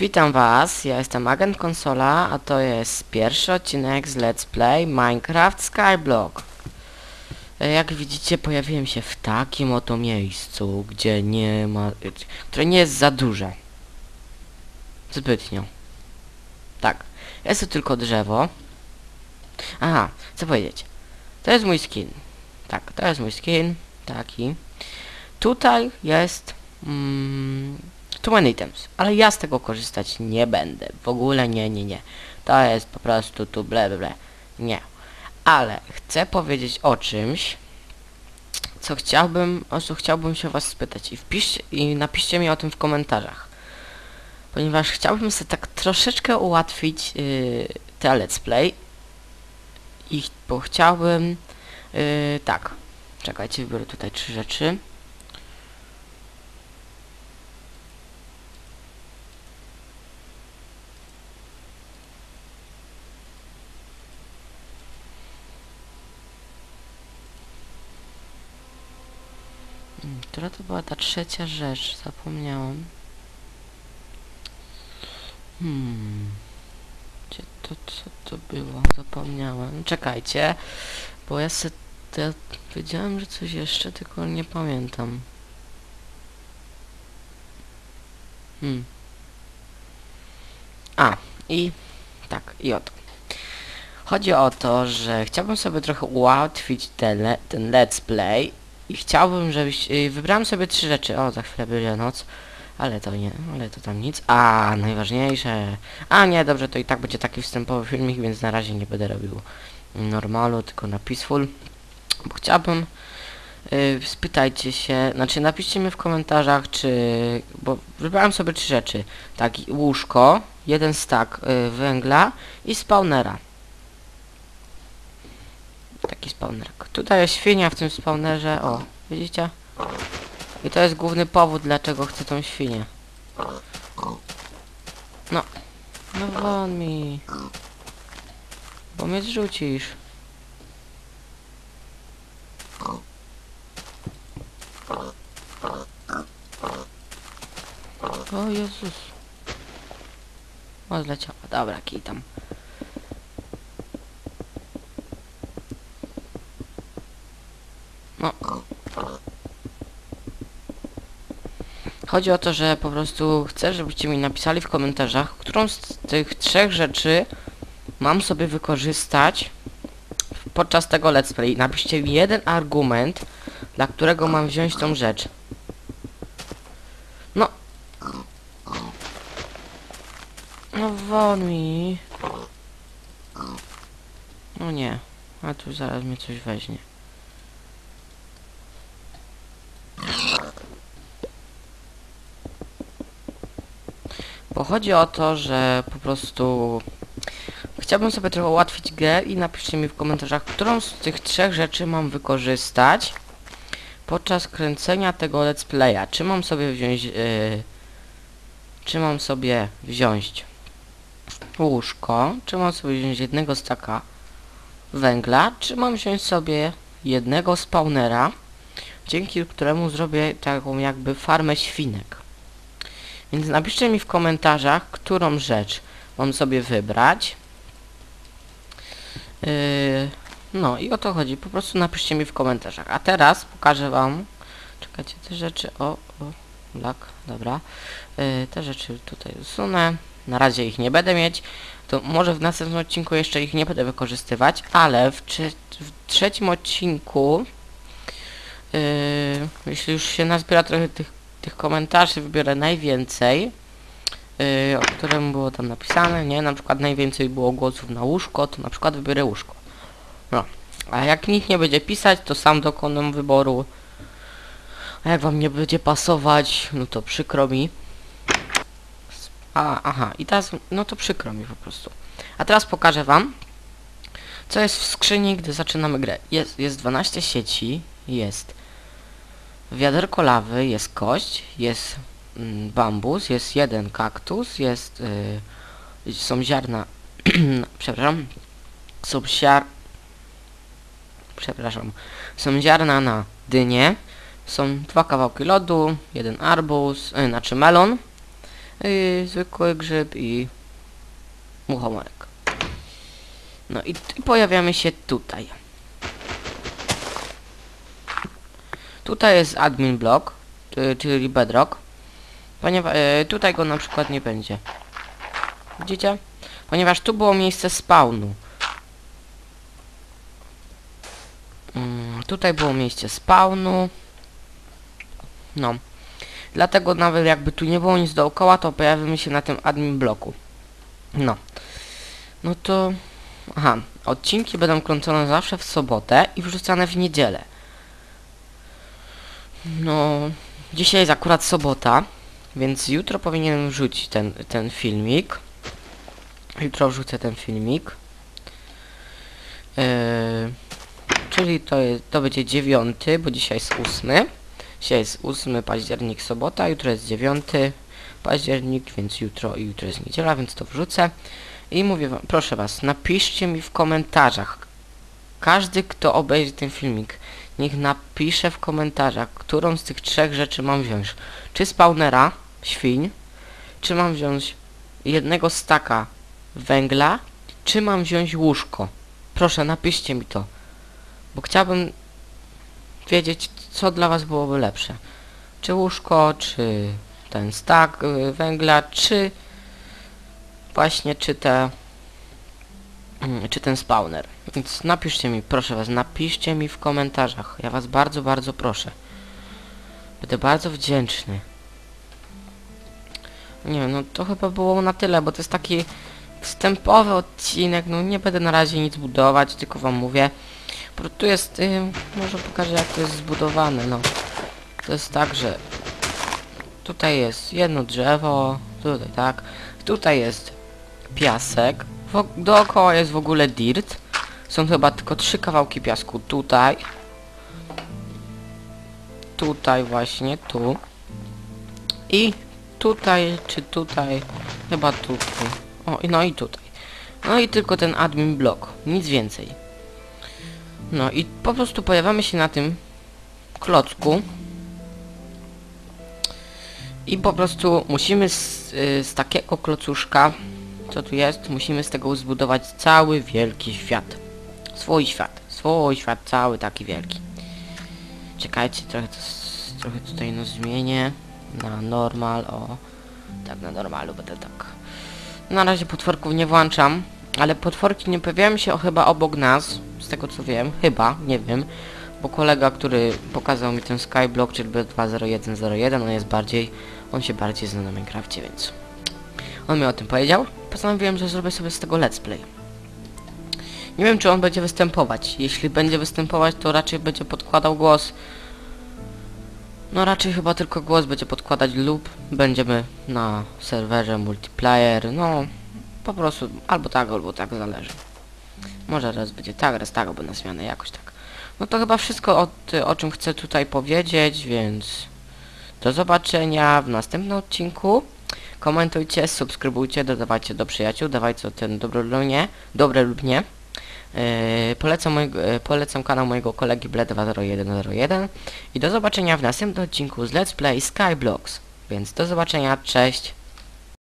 Witam was, ja jestem Agent Konsola, a to jest pierwszy odcinek z Let's Play Minecraft Skyblock. E, Jak widzicie pojawiłem się w takim oto miejscu, gdzie nie ma... które nie jest za duże. Zbytnio. Tak, jest to tylko drzewo. Aha, co powiedzieć. To jest mój skin. Tak, to jest mój skin, taki. Tutaj jest... Mm, tu many items, ale ja z tego korzystać nie będę. W ogóle nie, nie, nie. To jest po prostu tu ble, ble. Nie. Ale chcę powiedzieć o czymś, co chciałbym, o co chciałbym się was spytać i wpiszcie, i napiszcie mi o tym w komentarzach. Ponieważ chciałbym sobie tak troszeczkę ułatwić yy, te let's play i bo chciałbym yy, tak. Czekajcie, wybiorę tutaj trzy rzeczy. Która to była ta trzecia rzecz? Zapomniałam. Hmm. Gdzie to, co to było? Zapomniałem. Czekajcie, bo ja se... Ja wiedziałem, że coś jeszcze, tylko nie pamiętam. Hmm. A, i... Tak, i oto. Chodzi o to, że chciałbym sobie trochę ułatwić ten, le ten let's play i chciałbym, żebyś... Yy, wybrałem sobie trzy rzeczy. O, za chwilę będzie noc. Ale to nie, ale to tam nic. A, najważniejsze. A nie, dobrze, to i tak będzie taki wstępowy filmik, więc na razie nie będę robił normalu, tylko na peaceful. Bo chciałbym... Yy, spytajcie się, znaczy napiszcie mi w komentarzach, czy... Bo wybrałem sobie trzy rzeczy. Tak, łóżko, jeden stack yy, węgla i spawnera. Taki spawnerek. Tutaj jest świnia w tym spawnerze, o, widzicie? I to jest główny powód, dlaczego chcę tą świnię. No. No won mi. Bo mnie zrzucisz. O Jezus. O, zleciała. Dobra, kij tam. No. Chodzi o to, że po prostu chcę, żebyście mi napisali w komentarzach, którą z tych trzech rzeczy mam sobie wykorzystać podczas tego let's play. Napiszcie mi jeden argument, dla którego mam wziąć tą rzecz. No. No won mi. No nie. A tu zaraz mnie coś weźmie. Bo chodzi o to, że po prostu chciałbym sobie trochę ułatwić grę i napiszcie mi w komentarzach, którą z tych trzech rzeczy mam wykorzystać podczas kręcenia tego let's playa. Czy mam sobie wziąć yy, czy mam sobie wziąć łóżko, czy mam sobie wziąć jednego staka węgla, czy mam wziąć sobie jednego spawnera, dzięki któremu zrobię taką jakby farmę świnek. Więc napiszcie mi w komentarzach, którą rzecz mam sobie wybrać. Yy, no i o to chodzi. Po prostu napiszcie mi w komentarzach. A teraz pokażę wam... Czekajcie, te rzeczy... O, o, lak, dobra. Yy, te rzeczy tutaj usunę. Na razie ich nie będę mieć. To może w następnym odcinku jeszcze ich nie będę wykorzystywać, ale w, trze w trzecim odcinku... Yy, jeśli już się nazbiera trochę tych tych komentarzy wybiorę najwięcej, yy, o którym było tam napisane, nie? Na przykład najwięcej było głosów na łóżko, to na przykład wybiorę łóżko. No. A jak nikt nie będzie pisać, to sam dokonam wyboru. A jak wam nie będzie pasować, no to przykro mi. A, aha, i teraz, no to przykro mi po prostu. A teraz pokażę wam, co jest w skrzyni, gdy zaczynamy grę. Jest, jest 12 sieci, jest wiaderko lawy, jest kość, jest mm, bambus, jest jeden kaktus, jest y, są ziarna przepraszam są siar przepraszam są ziarna na dynie są dwa kawałki lodu, jeden arbuz, y, znaczy melon Yy, zwykły grzyb i muchomorek. No i, i pojawiamy się tutaj. Tutaj jest admin block, czyli bedrock. Ponieważ y, tutaj go na przykład nie będzie. Widzicie? Ponieważ tu było miejsce spawnu. Mm, tutaj było miejsce spawnu. No. Dlatego nawet jakby tu nie było nic dookoła, to pojawimy się na tym admin bloku. No. No to... Aha. Odcinki będą kręcone zawsze w sobotę i wrzucane w niedzielę. No... Dzisiaj jest akurat sobota, więc jutro powinienem wrzucić ten, ten filmik. Jutro wrzucę ten filmik. Yy, czyli to, jest, to będzie dziewiąty, bo dzisiaj jest ósmy. Dzisiaj jest 8 październik, sobota, jutro jest 9 październik, więc jutro i jutro jest niedziela, więc to wrzucę. I mówię wam, proszę was, napiszcie mi w komentarzach. Każdy, kto obejrzy ten filmik, niech napisze w komentarzach, którą z tych trzech rzeczy mam wziąć. Czy spawnera, świń, czy mam wziąć jednego staka węgla, czy mam wziąć łóżko. Proszę, napiszcie mi to. Bo chciałbym wiedzieć, co dla was byłoby lepsze. Czy łóżko, czy ten stak y, węgla, czy właśnie, czy te czy ten spawner. Więc napiszcie mi, proszę was, napiszcie mi w komentarzach. Ja was bardzo, bardzo proszę. Będę bardzo wdzięczny. Nie wiem, no to chyba było na tyle, bo to jest taki wstępowy odcinek, no nie będę na razie nic budować, tylko wam mówię. Prostu tu jest, y, może pokażę jak to jest zbudowane, no. To jest tak, że tutaj jest jedno drzewo, tutaj tak, tutaj jest piasek, dookoła jest w ogóle dirt. Są chyba tylko trzy kawałki piasku tutaj. Tutaj właśnie, tu. I tutaj, czy tutaj, chyba tu. tu. O, no i tutaj. No i tylko ten admin block, nic więcej. No i po prostu pojawiamy się na tym klocku. I po prostu musimy z, y, z takiego klocuszka, co tu jest, musimy z tego zbudować cały wielki świat. Swój świat. Swój świat cały taki wielki. Czekajcie, trochę, to, trochę tutaj no zmienię. Na normal, o. Tak, na normalu będę tak. Na razie potworków nie włączam, ale potworki nie pojawiają się chyba obok nas, z tego co wiem, chyba, nie wiem, bo kolega, który pokazał mi ten skyblock, czyli B20101, on jest bardziej, on się bardziej zna na Minecrafcie, więc on mi o tym powiedział. Postanowiłem, że zrobię sobie z tego let's play. Nie wiem, czy on będzie występować. Jeśli będzie występować, to raczej będzie podkładał głos. No raczej chyba tylko głos będzie podkładać lub będziemy na serwerze multiplayer, no po prostu albo tak, albo tak zależy. Może raz będzie tak, raz tak, albo na zmianę jakoś tak. No to chyba wszystko o, o czym chcę tutaj powiedzieć, więc do zobaczenia w następnym odcinku. Komentujcie, subskrybujcie, dodawajcie do przyjaciół, dawajcie o ten dobre lub nie, dobre lub nie. Yy, polecam, mojego, yy, polecam kanał mojego kolegi Bled20101 i do zobaczenia w następnym odcinku z Let's Play Skyblocks. Więc do zobaczenia, cześć!